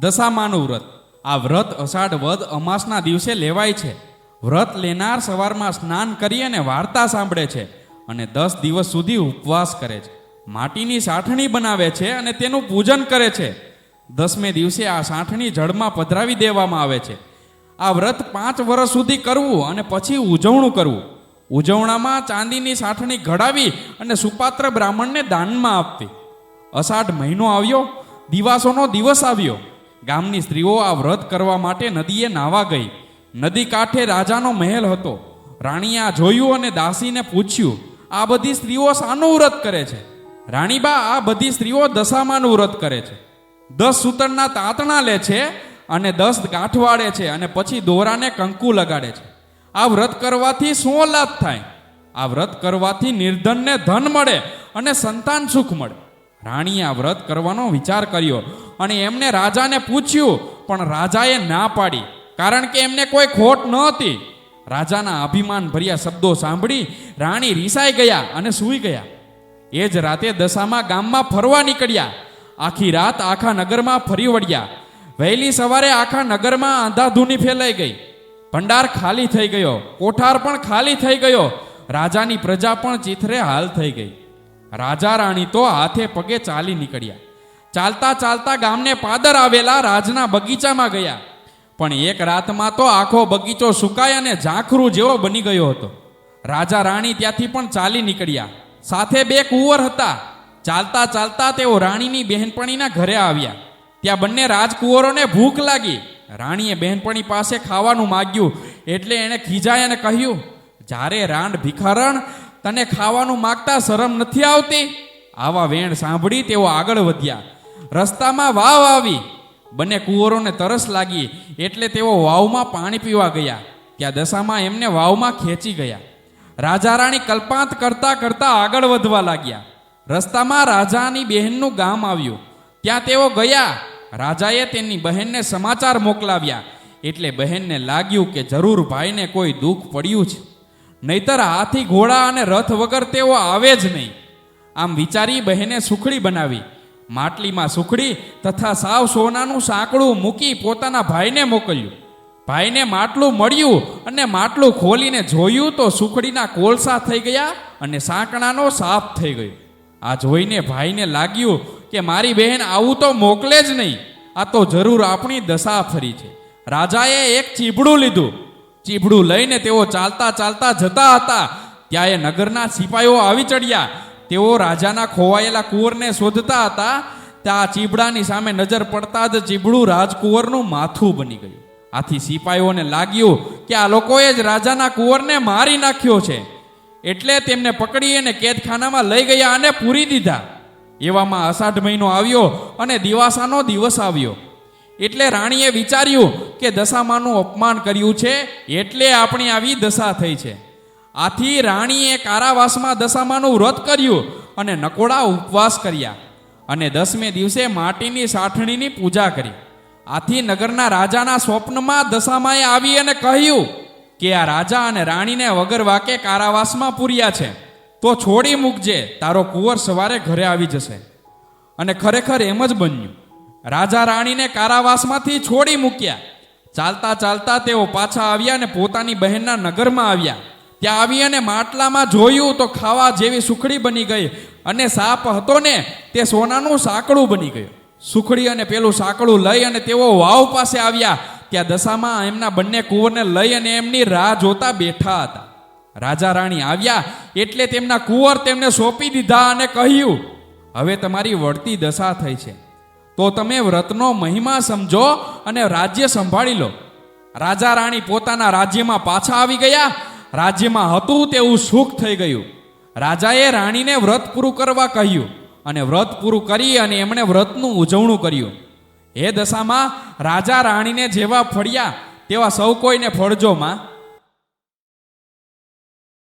દશામાનું વ્રત. આ વ્રત અષાઢ વદ અમાસના દિવસે લેવાય છે. વ્રત લેનાર સવારમાં સ્નાન કરી અને વાર્તા સાંભળે છે અને દસ દિવસ સુધી ઉપવાસ કરે છે. માટીની સાઠણી બનાવે છે અને તેનું પૂજન કરે છે. દસમે દિવસે આ સાઠણી જળમાં પધરાવી દેવામાં આવે છે. આ વ્રત પાંચ વર્ષ સુધી કરવું અને પછી ઉજવણું કરવું. ઉજવણામાં ચાંદીની સાઠણી ઘડાવી અને સુપાત્ર બ્રાહ્મણને દાનમાં આપવી. અષાઢ મહિનો આવ્યો, દિવાસોનો દિવસ આવ્યો. ગામની સ્ત્રીઓ આ વ્રત કરવા માટે નદીએ નાવા ગઈ. નદી કાંઠે રાજાનો મહેલ હતો. રાણીએ આ જોયું અને દાસીને પૂછ્યું, આ બધી સ્ત્રીઓ શાનું વ્રત કરે છે? રાણીબા, આ બધી સ્ત્રીઓ દશામાનું વ્રત કરે છે. દસ સૂતરના તાંતણા લે છે અને દસ ગાંઠ વાળે છે અને પછી દોરાને કંકુ લગાડે છે. આ વ્રત કરવાથી શું લાભ થાય? આ વ્રત કરવાથી નિર્ધનને ધન મળે અને સંતાન સુખ મળે. રાણીએ આ વ્રત કરવાનો વિચાર કર્યો અને એમને રાજાને પૂછ્યું, પણ રાજાએ ના પાડી, કારણ કે એમને કોઈ ખોટ ન હતી. રાજાના અભિમાન ભર્યા શબ્દો સાંભળી રાણી રીસાઈ ગયા અને સૂઈ ગયા. એ જ રાતે દશામાં ગામમાં ફરવા નીકળ્યા. આખી રાત આખા નગરમાં ફરી વળ્યા. વહેલી સવારે આખા નગરમાં આંધાધૂની ફેલાઈ ગઈ. ભંડાર ખાલી થઈ ગયો, કોઠાર પણ ખાલી થઈ ગયો. રાજાની પ્રજા પણ ચીથરે હાલ થઈ ગઈ. રાજા રાણી તો હાથે પગે ચાલી નીકળ્યા. ચાલતા ચાલતા ગામને પાદર આવેલા રાજના બગીચામાં ગયા. પણ એક રાતમાં તો આખો બગીચો સુકાય અને ઝાંખરું જેવો બની ગયો હતો. રાજા રાણી ત્યાંથી પણ ચાલી નીકળ્યા. સાથે બે કુંવર હતા. ચાલતા ચાલતા તેઓ રાણીની બહેનપણીના ઘરે આવ્યા. ત્યાં બંને રાજકુંવરોને ભૂખ લાગી. રાણીએ બહેનપણી પાસે ખાવાનું માગ્યું. એટલે એણે ખીજાય અને કહ્યું જ્યારે રાંડ ભિખારણ તને ખાવાનું માગતા શરમ નથી આવતી? આવા વેણ સાંભળી તેઓ આગળ વધ્યા. રસ્તામાં વાવ આવી. બંને કુંવરોને તરસ લાગી, એટલે તેઓ વાવમાં પાણી પીવા ગયા. ત્યાં દશામાં એમને વાવમાં ખેંચી ગયા. રાજા રાણી કલ્પાંત કરતા કરતા આગળ વધવા લાગ્યા. રસ્તામાં રાજાની બહેનનું ગામ આવ્યું. ત્યાં તેઓ ગયા. રાજાએ તેની બહેનને સમાચાર મોકલાવ્યા. એટલે બહેનને લાગ્યું કે જરૂર ભાઈને કોઈ દુઃખ પડ્યું છે નહીતર હાથી ઘોડા અને રથ વગર તેઓ આવે જ નહીં. આમ વિચારી બહેને સુખડી બનાવી. માટલીમાં સુખડી તથા સાવ સોનાનું સાંકડું મૂકી પોતાના ભાઈને મોકલ્યું. ભાઈને માટલું મળ્યું અને માટલું ખોલીને જોયું તો સુખડીના કોલસા થઈ ગયા અને સાંકણાનો સાફ થઈ ગયો. આ જોઈને ભાઈને લાગ્યું કે મારી બહેન આવું તો મોકલે જ નહીં. આ તો જરૂર આપણી દશા ફરી છે. રાજાએ એક ચીબડું લીધું. ચીબડું લઈને તેઓ ચાલતા ચાલતા જતા હતા. ત્યાં એ નગરના સિપાઈઓ આવી ચડ્યા. તેઓ રાજાના ખોવાયેલા કુંવરને શોધતા હતા. ત્યાં ચીબડાની સામે નજર પડતા જ ચીબડું રાજકુંવરનું માથું બની ગયું. આથી સિપાઈઓને લાગ્યું કે આ લોકોએ જ રાજાના કુંવરને મારી નાખ્યો છે. એટલે તેમને પકડી અને કેદખાનામાં લઈ ગયા અને પૂરી દીધા. એવામાં અષાઢ મહિનો આવ્યો અને દિવાસાનો દિવસ આવ્યો. એટલે રાણીએ વિચાર્યું કે દશામાનું અપમાન કર્યું છે, એટલે આપણી આવી દશા થઈ છે. આથી રાણીએ કારાવાસમાં દશામાનું વ્રત કર્યું અને નકોડા ઉપવાસ કર્યા અને દસમે દિવસે માટીની સાઠણીની પૂજા કરી. આથી નગરના રાજાના સ્વપ્નમાં દશામાએ આવી અને કહ્યું કે આ રાજા અને રાણીને વગર વાકે કારાવાસમાં પૂર્યા છે. તો છોડી મૂકજે, તારો કુંવર સવારે ઘરે આવી જશે. અને ખરેખર એમ જ બન્યું. રાજા રાણીને કારાવાસમાંથી છોડી મૂક્યા. ચાલતા ચાલતા તેઓ પાછા આવ્યા અને પોતાની બહેનના નગરમાં આવ્યા. ત્યાં આવી અને માટલામાં જોયું તો ખાવા જેવી સુખડી બની ગઈ અને સાપ હતો ને તે સોનાનું સાંકડું બની ગયું. સુખડી અને પેલું સાંકડું લઈ અને તેઓ વાવ પાસે આવ્યા. ત્યાં દશામાં એમના બંને કુંવરને લઈ અને એમની રાહ જોતા બેઠા હતા. રાજા રાણી આવ્યા એટલે તેમના કુંવર તેમને સોંપી દીધા અને કહ્યું, હવે તમારી વળતી દશા થઈ છે. તો તમે વ્રતનો મહિમા સમજો અને રાજ્ય સંભાળી લો. રાજા રાણી પોતાના રાજ્યમાં પાછા આવી ગયા. રાજ્યમાં હતું તેવું સુખ થઈ ગયું. રાજાએ રાણીને વ્રત પૂરું કરવા કહ્યું અને વ્રત પૂરું કરી અને એમણે વ્રતનું ઉજવણું કર્યું. એ દશામાં રાજા રાણીને જેવા ફળ્યા તેવા સૌ કોઈને ફળજો માં.